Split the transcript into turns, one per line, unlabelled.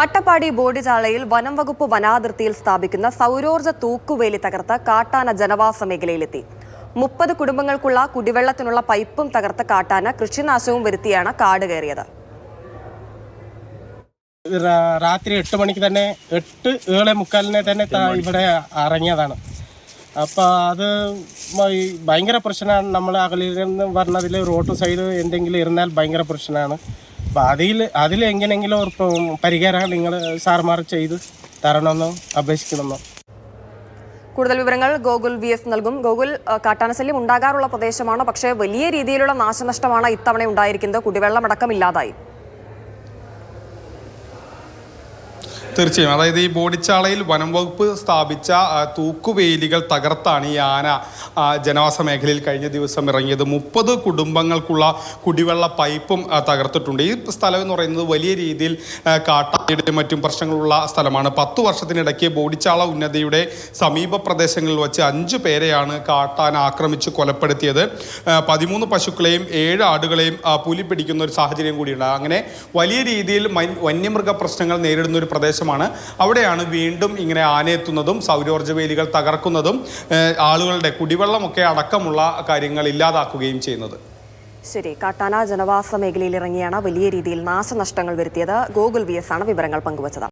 അട്ടപ്പാടി ബോഡിചാളയിൽ വനം വകുപ്പ് വനാതിർത്തിയിൽ സ്ഥാപിക്കുന്ന സൗരോർജ തൂക്കുവേലി തകർത്ത് കാട്ടാന ജനവാസ മേഖലയിലെത്തി. മുപ്പത് കുടുംബങ്ങൾക്കുള്ള കുടിവെള്ളത്തിനുള്ള പൈപ്പും തകർത്ത കാട്ടാന കൃഷിനാശവും വരുത്തിയാണ് കാട് കയറിയത്.
രാത്രി എട്ട് മണിക്ക് തന്നെ എട്ട് ഏഴ് മുക്കാലിനെ തന്നെ ഇവിടെ ഇറങ്ങിയതാണ് അപ്പോൾ അത് ഭയങ്കര പ്രശ്നമാണ്. നമ്മൾ അകലിൽ നിന്ന് പറഞ്ഞതിൽ റോഡ് സൈഡ് എന്തെങ്കിലും ഇരുന്നാൽ ഭയങ്കര പ്രശ്നമാണ്. അപ്പോൾ അതിൽ അതിൽ എങ്ങനെയെങ്കിലും ഒരു പ- പരിഹാരം നിങ്ങൾ സാർമാർ ചെയ്ത് തരണമെന്നോ അപേക്ഷിക്കണമെന്നോ?
കൂടുതൽ വിവരങ്ങൾ ഗോകുൽ വി എസ് നൽകും. ഗോകുൽ കാട്ടാനശല്യം ഉണ്ടാകാറുള്ള പ്രദേശമാണ്? പക്ഷേ വലിയ രീതിയിലുള്ള നാശനഷ്ടമാണ് ഇത്തവണ ഉണ്ടായിരിക്കുന്നത്. കുടിവെള്ളമടക്കം ഇല്ലാതായി.
തീർച്ചയായും. അതായത് ഈ ബോഡിച്ചാളയിൽ വനം വകുപ്പ് സ്ഥാപിച്ച തൂക്കുവേലികൾ തകർത്താണ് ഈ ആന ജനവാസ മേഖലയിൽ കഴിഞ്ഞ ദിവസം ഇറങ്ങിയത്. മുപ്പത് കുടുംബങ്ങൾക്കുള്ള കുടിവെള്ള പൈപ്പും തകർത്തിട്ടുണ്ട്. ഈ സ്ഥലം എന്ന് പറയുന്നത് വലിയ രീതിയിൽ കാട്ടാടിയുടെയും മറ്റും പ്രശ്നങ്ങളുള്ള സ്ഥലമാണ്. പത്ത് വർഷത്തിനിടയ്ക്ക് ബോഡിച്ചാള ഉന്നതിയുടെ സമീപ പ്രദേശങ്ങളിൽ വച്ച് അഞ്ച് പേരെയാണ് കാട്ടാന ആക്രമിച്ച് കൊലപ്പെടുത്തിയത്. പതിമൂന്ന് പശുക്കളെയും ഏഴ് ആടുകളെയും പുലി പിടിക്കുന്ന ഒരു സാഹചര്യം കൂടിയുണ്ട്. അങ്ങനെ വലിയ രീതിയിൽ വന്യമൃഗ പ്രശ്നങ്ങൾ നേരിടുന്ന ഒരു പ്രദേശമാണ് അവിടെയാണ് വീണ്ടും ഇങ്ങനെ ആനയെത്തുന്നതും സൗരോർജ വേലികൾ തകർക്കുന്നതും ആളുകളുടെ കുടിവെള്ളമൊക്കെ അടക്കമുള്ള കാര്യങ്ങൾ ഇല്ലാതാക്കുകയും ചെയ്യുന്നത്.
ശരി കാട്ടാന ജനവാസ മേഖലയിൽ ഇറങ്ങിയാണ് വലിയ രീതിയിൽ നാശനഷ്ടങ്ങൾ വരുത്തിയത്. ഗോകുൽ വി ആണ് വിവരങ്ങൾ പങ്കുവച്ചത്.